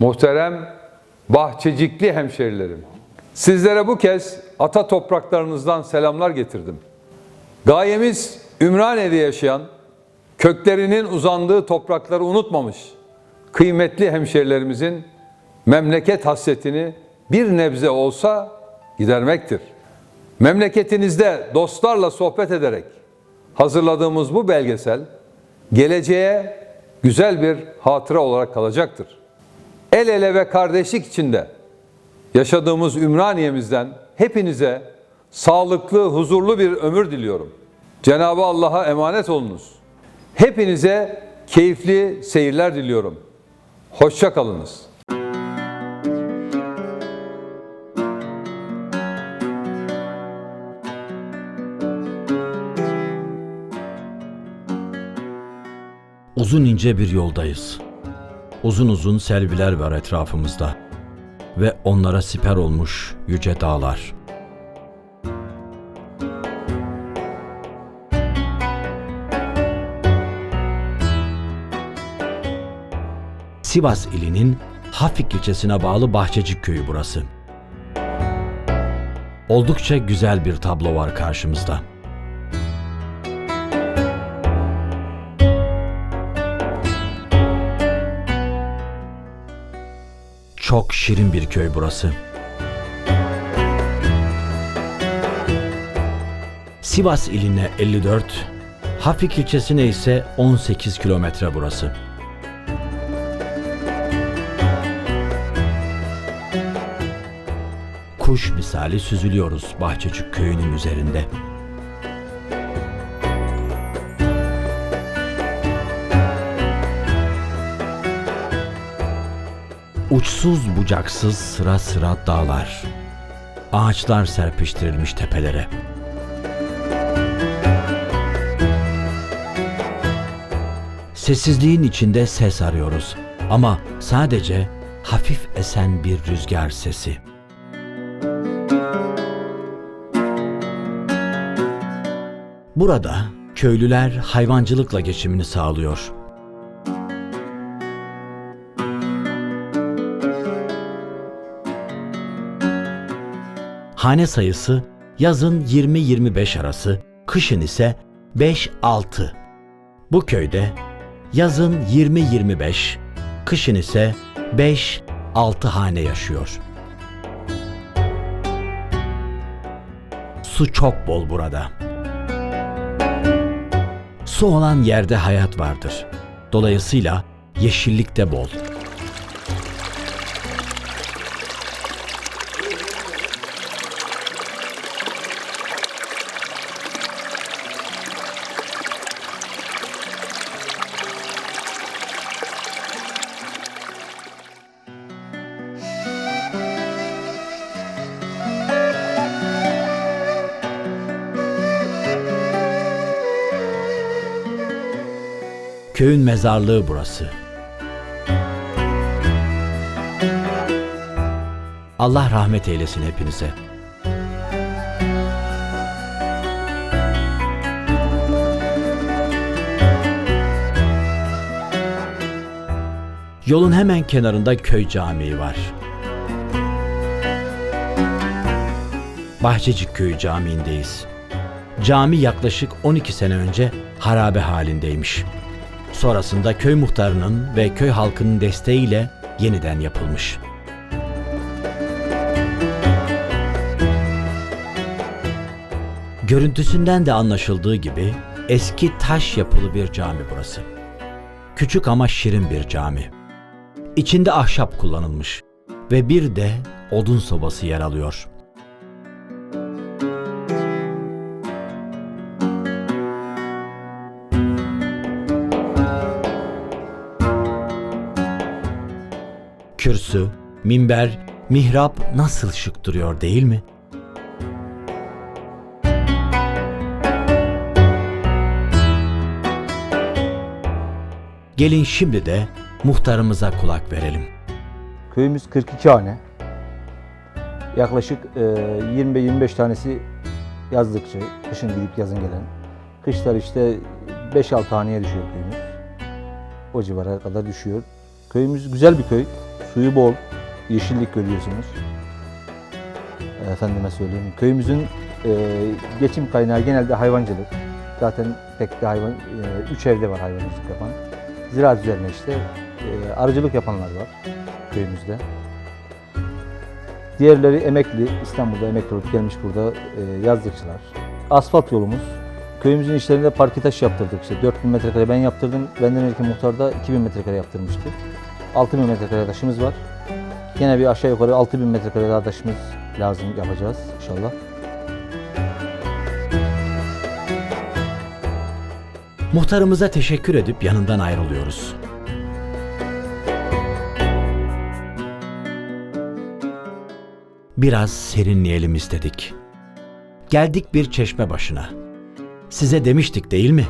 Muhterem bahçecikli hemşerilerim. Sizlere bu kez ata topraklarınızdan selamlar getirdim. Gayemiz Ümraniye'de yaşayan, köklerinin uzandığı toprakları unutmamış kıymetli hemşerilerimizin memleket hasretini bir nebze olsa gidermektir. Memleketinizde dostlarla sohbet ederek hazırladığımız bu belgesel geleceğe güzel bir hatıra olarak kalacaktır. El ele ve kardeşlik içinde yaşadığımız Ümraniye'mizden hepinize sağlıklı, huzurlu bir ömür diliyorum. Cenabı Allah'a emanet olunuz. Hepinize keyifli seyirler diliyorum. Hoşça kalınız. Uzun ince bir yoldayız. Uzun uzun selviler var etrafımızda ve onlara siper olmuş yüce dağlar. Sivas ilinin Hafik ilçesine bağlı Bahçecik köyü burası. Oldukça güzel bir tablo var karşımızda. Çok şirin bir köy burası. Sivas iline 54, Hafik ilçesine ise 18 kilometre burası. Kuş misali süzülüyoruz Bahçecik köyünün üzerinde. Uçsuz bucaksız sıra sıra dağlar. Ağaçlar serpiştirilmiş tepelere. Sessizliğin içinde ses arıyoruz ama sadece hafif esen bir rüzgar sesi. Burada köylüler hayvancılıkla geçimini sağlıyor. Hane sayısı yazın 20-25 arası, kışın ise 5-6. Bu köyde yazın 20-25, kışın ise 5-6 hane yaşıyor. Su çok bol burada. Su olan yerde hayat vardır. Dolayısıyla yeşillik de bol. Köyün mezarlığı burası. Allah rahmet eylesin hepinize. Yolun hemen kenarında köy camii var. Bahçecik Köyü Camii'ndeyiz. Cami yaklaşık 12 sene önce harabe halindeymiş. Sonrasında köy muhtarının ve köy halkının desteğiyle yeniden yapılmış. Görüntüsünden de anlaşıldığı gibi eski taş yapılı bir cami burası. Küçük ama şirin bir cami. İçinde ahşap kullanılmış ve bir de odun sobası yer alıyor. Kürsü, minber, mihrap nasıl şık duruyor değil mi? Gelin şimdi de muhtarımıza kulak verelim. Köyümüz 42 hane. Yaklaşık e, 20-25 tanesi yazlıkçı, kışın gidip yazın gelen. Kışlar işte 5-6 haneye düşüyor köyümüz. O civara kadar düşüyor. Köyümüz güzel bir köy. Suyu bol, yeşillik görüyorsunuz. Efendime söyleyeyim. Köyümüzün e, geçim kaynağı genelde hayvancılık. Zaten pek de hayvan, e, üç evde var hayvancılık yapan. Ziraat üzerine işte e, arıcılık yapanlar var köyümüzde. Diğerleri emekli, İstanbul'da emekli olup gelmiş burada e, yazlıkçılar. Asfalt yolumuz. Köyümüzün işlerinde parke taş yaptırdık işte 4000 metrekare ben yaptırdım. Benden önceki muhtar da 2000 metrekare yaptırmıştı. 6000 metrekare taşımız var. Yine bir aşağı yukarı 6000 metrekare daha taşımız lazım yapacağız inşallah. Muhtarımıza teşekkür edip yanından ayrılıyoruz. Biraz serinleyelim istedik. Geldik bir çeşme başına. Size demiştik değil mi?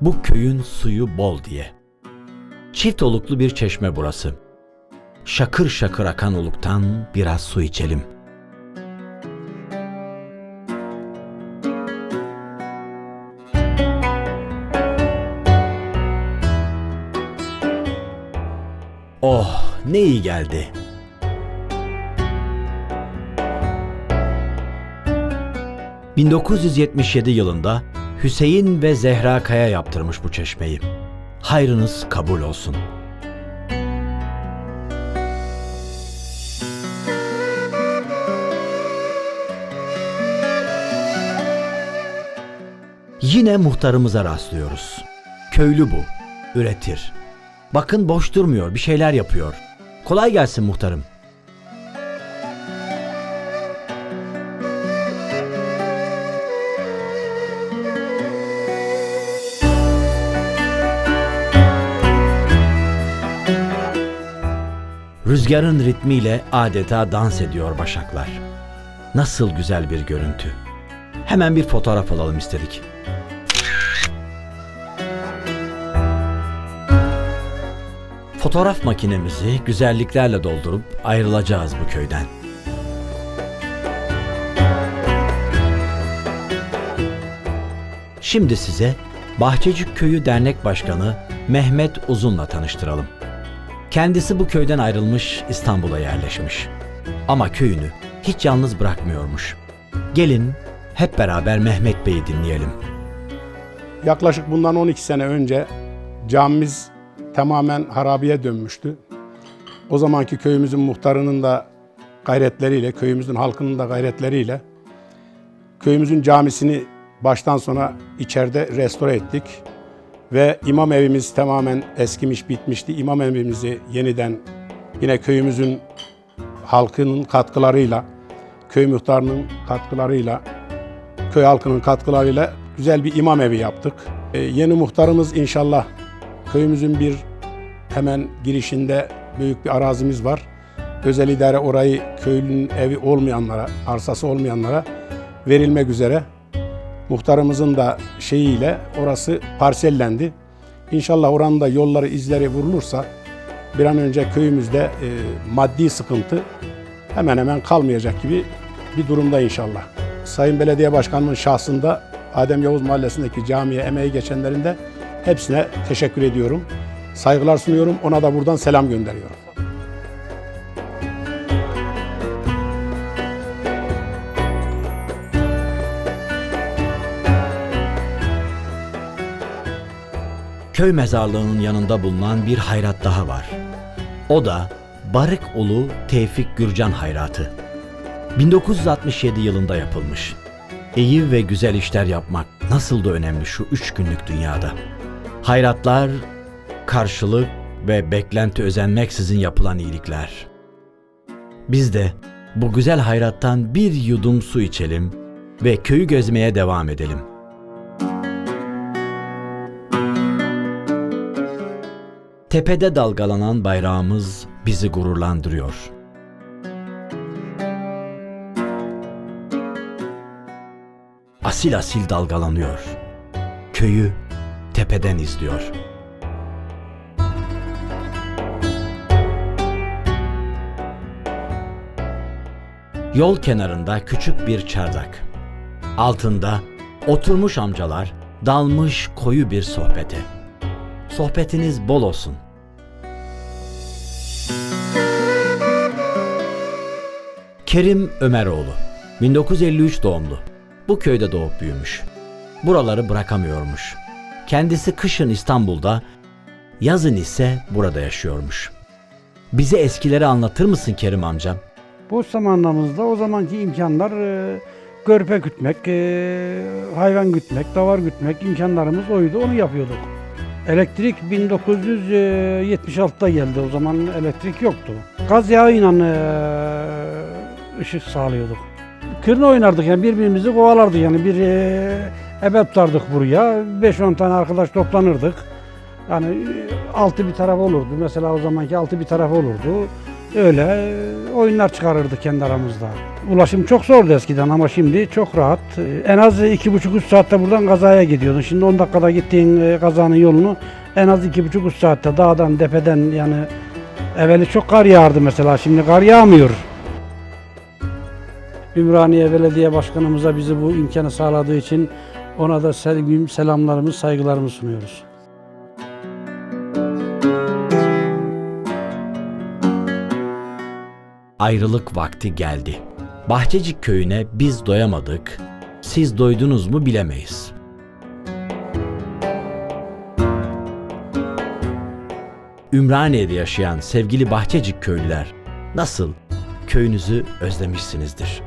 Bu köyün suyu bol diye. Çift oluklu bir çeşme burası. Şakır şakır akan oluktan biraz su içelim. Oh ne iyi geldi. ...1977 yılında Hüseyin ve Zehra Kaya yaptırmış bu çeşmeyi. Hayrınız kabul olsun. Yine muhtarımıza rastlıyoruz. Köylü bu, üretir. Bakın boş durmuyor, bir şeyler yapıyor. Kolay gelsin muhtarım. Rüzgarın ritmiyle adeta dans ediyor başaklar. Nasıl güzel bir görüntü. Hemen bir fotoğraf alalım istedik. Fotoğraf makinemizi güzelliklerle doldurup ayrılacağız bu köyden. Şimdi size Bahçecik Köyü Dernek Başkanı Mehmet Uzun'la tanıştıralım. Kendisi bu köyden ayrılmış İstanbul'a yerleşmiş. Ama köyünü hiç yalnız bırakmıyormuş. Gelin hep beraber Mehmet Bey'i dinleyelim. Yaklaşık bundan 12 sene önce camimiz tamamen harabiye dönmüştü. O zamanki köyümüzün muhtarının da gayretleriyle, köyümüzün halkının da gayretleriyle köyümüzün camisini baştan sona içeride restore ettik. Ve imam evimiz tamamen eskimiş, bitmişti. İmam evimizi yeniden yine köyümüzün halkının katkılarıyla, köy muhtarının katkılarıyla köy halkının katkılarıyla güzel bir imam evi yaptık. Ee, yeni muhtarımız inşallah köyümüzün bir hemen girişinde büyük bir arazimiz var. Özel idare orayı köylünün evi olmayanlara, arsası olmayanlara verilmek üzere. Muhtarımızın da şeyiyle orası parsellendi. İnşallah oranın da yolları, izleri vurulursa bir an önce köyümüzde e, maddi sıkıntı hemen hemen kalmayacak gibi bir durumda inşallah. Sayın Belediye Başkanı'nın şahsında Adem Yavuz Mahallesi'ndeki camiye emeği geçenlerin de hepsine teşekkür ediyorum. Saygılar sunuyorum. Ona da buradan selam gönderiyorum. Köy mezarlığının yanında bulunan bir hayrat daha var. O da Barık Ulu Tevfik Gürcan Hayratı. 1967 yılında yapılmış. İyi ve güzel işler yapmak nasıl da önemli şu üç günlük dünyada. Hayratlar, karşılık ve beklenti özenmeksizin yapılan iyilikler. Biz de bu güzel hayrattan bir yudum su içelim ve köyü gezmeye devam edelim.'' Tepede dalgalanan bayrağımız bizi gururlandırıyor. Asil asil dalgalanıyor. Köyü tepeden izliyor. Yol kenarında küçük bir çardak. Altında oturmuş amcalar dalmış koyu bir sohbete. Sohbetiniz bol olsun. Kerim Ömeroğlu, 1953 doğumlu. Bu köyde doğup büyümüş. Buraları bırakamıyormuş. Kendisi kışın İstanbul'da, yazın ise burada yaşıyormuş. Bize eskileri anlatır mısın Kerim amcam? Boş zamanlarımızda o zamanki imkanlar e, görpe gütmek, e, hayvan gütmek, davar gütmek imkanlarımız oydu. Onu yapıyorduk. Elektrik 1976'da geldi. O zaman elektrik yoktu. Gaz yağıyla e, ışık sağlıyorduk. Kırna oynardık yani birbirimizi kovalardık yani bir e, ebe tutardık buraya. 5-10 tane arkadaş toplanırdık. Yani e, altı bir taraf olurdu. Mesela o zamanki altı bir taraf olurdu. Öyle e, oyunlar çıkarırdık kendi aramızda. Ulaşım çok zordu eskiden ama şimdi çok rahat. E, En az iki buçuk üç saatte buradan kazaya gidiyordun. Şimdi 10 dakikada gittiğin e, kazanın yolunu en az iki buçuk üç saatte dağdan tepeden yani evveli çok kar yağardı mesela şimdi kar yağmıyor. Ümraniye Belediye Başkanımıza bizi bu imkanı sağladığı için ona da selamlarımız, saygılarımı sunuyoruz. Ayrılık vakti geldi. Bahçecik köyüne biz doyamadık. Siz doydunuz mu bilemeyiz. Ümraniye'de yaşayan sevgili Bahçecik köylüler nasıl köyünüzü özlemişsinizdir.